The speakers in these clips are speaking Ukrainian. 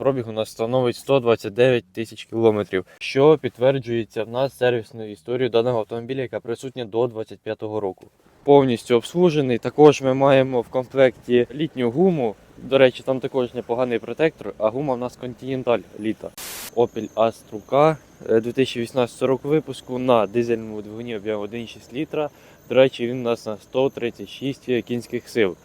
Пробіг у нас становить 129 тисяч кілометрів, що підтверджується в нас сервісною історією даного автомобіля, яка присутня до 25-го року. Повністю обслужений. Також ми маємо в комплекті літню гуму. До речі, там також непоганий протектор, а гума в нас Continental літа. Opel е, 2018 року випуску на дизельному двигуні об'ємом 1,6 літра. До речі, він у нас на 136 кінських сил.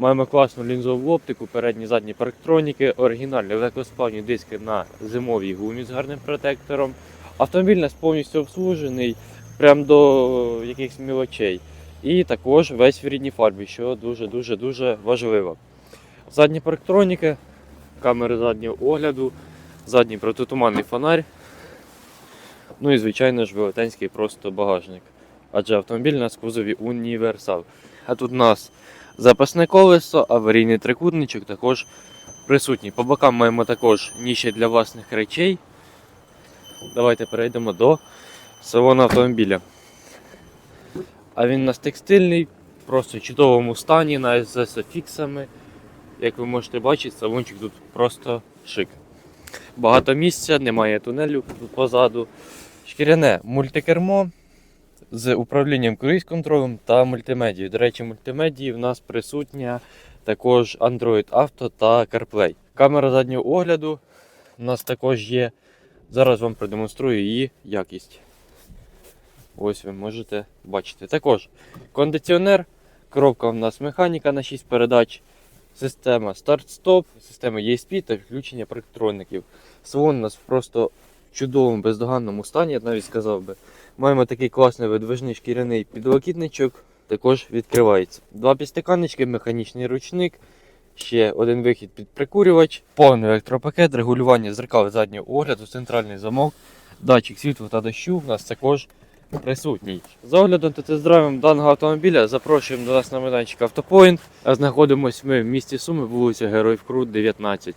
Маємо класну лінзову оптику, передні задні парктроніки, оригінальні легкосплавні диски на зимовій гумі з гарним протектором. Автомобіль нас повністю обслужений прямо до якихось мілочей. І також весь в рідній фарбі, що дуже-дуже дуже важливо. Задні парктроніки, камери заднього огляду, задній протитуманний фонарь. Ну і звичайно ж велетенський просто багажник. Адже автомобіль у нас кузові універсал. А тут у нас запасне колесо, аварійний трикутничок також присутній. По бокам маємо також ніші для власних речей. Давайте перейдемо до салону автомобіля. А він у нас текстильний, просто в чудовому стані, навіть з софіксами. Як ви можете бачити, салончик тут просто шик. Багато місця, немає тунелю позаду. Шкіряне мультикермо з управлінням круїз-контролем та мультимедією. До речі, мультимедії в нас присутня також Android Auto та CarPlay. Камера заднього огляду у нас також є. Зараз вам продемонструю її якість. Ось ви можете бачити. Також кондиціонер, коробка у нас механіка на 6 передач, система старт-стоп, система ESP та включення парктроників. Салон у нас просто чудовому бездоганному стані, я навіть сказав би. Маємо такий класний видвижний шкіряний підлокітничок, також відкривається. Два підстаканнички, механічний ручник, ще один вихід під прикурювач, повний електропакет, регулювання зеркал заднього огляду, центральний замок, датчик світла та дощу у нас також присутній. За оглядом та тест-драйвом даного автомобіля запрошуємо до нас на майданчик Автопоінт. Знаходимося ми в місті Суми, вулиця Героїв Крут, 19.